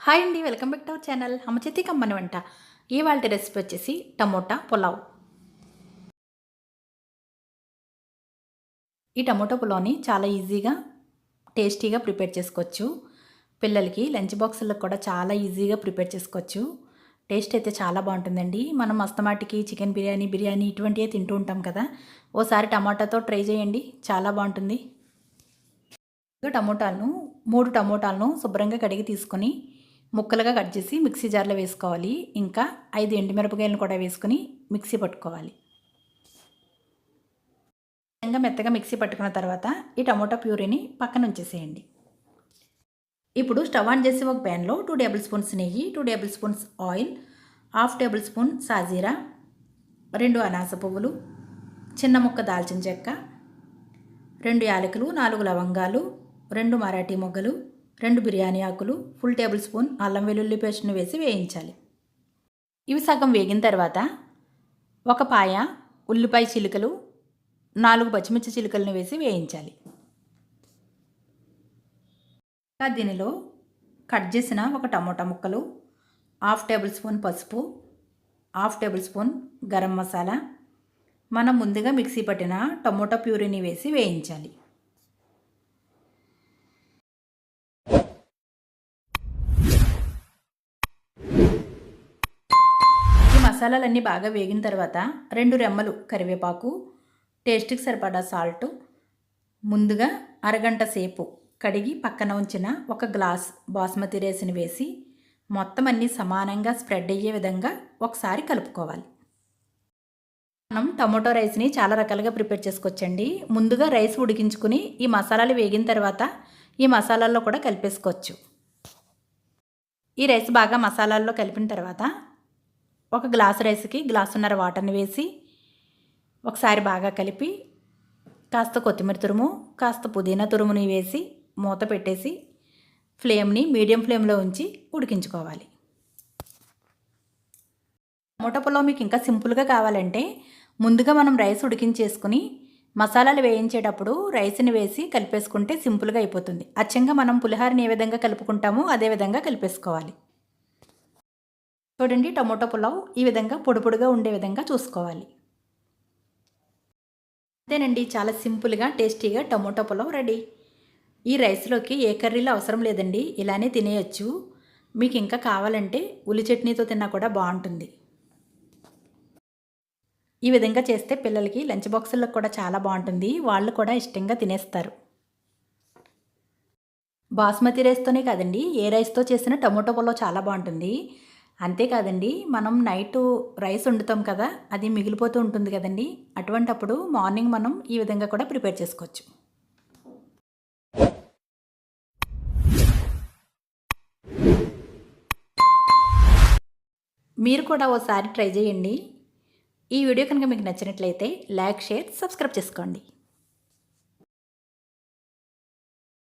Hi అండి welcome back to our channel. అమ్మచేతి కమ్మని వంట. ఇవాళ రెసిపీ వచ్చేసి టమోటా పులావ్. ఈ టమోటా పులావ్ని చాలా ఈజీగా టేస్టీగా ప్రిపేర్ చేసుకోవచ్చు. పిల్లలకి లంచ్ బాక్సులకు కూడా చాలా ఈజీగా ప్రిపేర్ చేసుకోవచ్చు. టేస్ట్ అయితే చాలా బాగుంటుందండి. మనం అస్తమాటికి చికెన్ బిర్యానీ బిర్యానీ ఇటువంటివే తింటూ ఉంటాం కదా. ఓసారి టమాటాతో ట్రై చేయండి. చాలా బాగుంటుంది. టమోటాలను మూడు టమోటాలను శుభ్రంగా కడిగి తీసుకొని ముక్కలుగా కట్ చేసి మిక్సీ జార్లో వేసుకోవాలి. ఇంకా ఐదు ఎండుమిరపకాయలను కూడా వేసుకుని మిక్సీ పట్టుకోవాలి. విధంగా మెత్తగా మిక్సీ పట్టుకున్న తర్వాత ఈ టమోటా ప్యూరీని పక్కన ఉంచేసేయండి. ఇప్పుడు స్టవ్ ఆన్ చేసి ఒక ప్యాన్లో టూ టేబుల్ స్పూన్స్ నెయ్యి two tablespoons oil half tablespoon సాజీరా రెండు అనాస పువ్వులు చిన్న ముక్క దాల్చిన చెక్క రెండు యాలకులు నాలుగు లవంగాలు రెండు మరాఠీ మొగ్గలు రెండు బిర్యానీ ఆకులు ఫుల్ టేబుల్ స్పూన్ అల్లం వెల్లుల్లి పేస్ట్ని వేసి వేయించాలి. ఇవి సగం వేగిన తర్వాత ఒక పాయ ఉల్లిపాయ చిలుకలు నాలుగు పచ్చిమిర్చి చిలుకలను వేసి వేయించాలి. దీనిలో కట్ చేసిన ఒక టమోటా ముక్కలు హాఫ్ టేబుల్ స్పూన్ పసుపు half tablespoon garam masala మనం ముందుగా మిక్సీ పట్టిన టమోటా ప్యూరీని వేసి వేయించాలి. మసాలాలన్నీ బాగా వేగిన తర్వాత రెండు రెమ్మలు కరివేపాకు టేస్ట్కి సరిపడా సాల్ట్ ముందుగా అరగంట సేపు కడిగి పక్కన ఉంచిన ఒక గ్లాస్ బాస్మతి రైస్ని వేసి మొత్తం అన్నీ సమానంగా స్ప్రెడ్ అయ్యే విధంగా ఒకసారి కలుపుకోవాలి. మనం టమోటో రైస్ని చాలా రకాలుగా ప్రిపేర్ చేసుకోవచ్చండి. ముందుగా రైస్ ఉడికించుకుని ఈ మసాలాలు వేగిన తర్వాత ఈ మసాలాల్లో కూడా కలిపేసుకోవచ్చు. ఈ రైస్ బాగా మసాలాల్లో కలిపిన తర్వాత ఒక గ్లాసు రైస్కి గ్లాసున్నర వాటర్ని వేసి ఒకసారి బాగా కలిపి కాస్త కొత్తిమీర తురుము కాస్త పుదీనా తురుముని వేసి మూత పెట్టేసి ఫ్లేమ్ని మీడియం ఫ్లేమ్లో ఉంచి ఉడికించుకోవాలి. టమోటా పులావ్ మీకు ఇంకా సింపుల్గా కావాలంటే ముందుగా మనం రైస్ ఉడికించేసుకుని మసాలాలు వేయించేటప్పుడు రైస్ని వేసి కలిపేసుకుంటే సింపుల్గా అయిపోతుంది. అచ్చంగా మనం పులిహారని ఏ విధంగా కలుపుకుంటామో అదే విధంగా కలిపేసుకోవాలి. చూడండి టమోటో పులావ్ ఈ విధంగా పొడి పొడిగా ఉండే విధంగా చూసుకోవాలి. అంతేనండి చాలా సింపుల్గా టేస్టీగా టమోటో పులావ్ రెడీ. ఈ రైస్లోకి ఏ కర్రీలు అవసరం లేదండి ఇలానే తినేయచ్చు. మీకు ఇంకా కావాలంటే ఉల్లి చట్నీతో తిన్నా కూడా బాగుంటుంది. ఈ విధంగా చేస్తే పిల్లలకి లంచ్ బాక్సుల్లో కూడా చాలా బాగుంటుంది వాళ్ళు కూడా ఇష్టంగా తినేస్తారు. బాస్మతి రైస్తోనే కాదండి ఏ రైస్తో చేసిన టమోటో పులావ్ చాలా బాగుంటుంది. అంతేకాదండి మనం నైట్ రైస్ వండుతాం కదా అది మిగిలిపోతూ ఉంటుంది కదండి. అటువంటప్పుడు మార్నింగ్ మనం ఈ విధంగా కూడా ప్రిపేర్ చేసుకోవచ్చు. మీరు కూడా ఓసారి ట్రై చేయండి. ఈ వీడియో కనుక మీకు నచ్చినట్లయితే లైక్ షేర్ సబ్స్క్రైబ్ చేసుకోండి.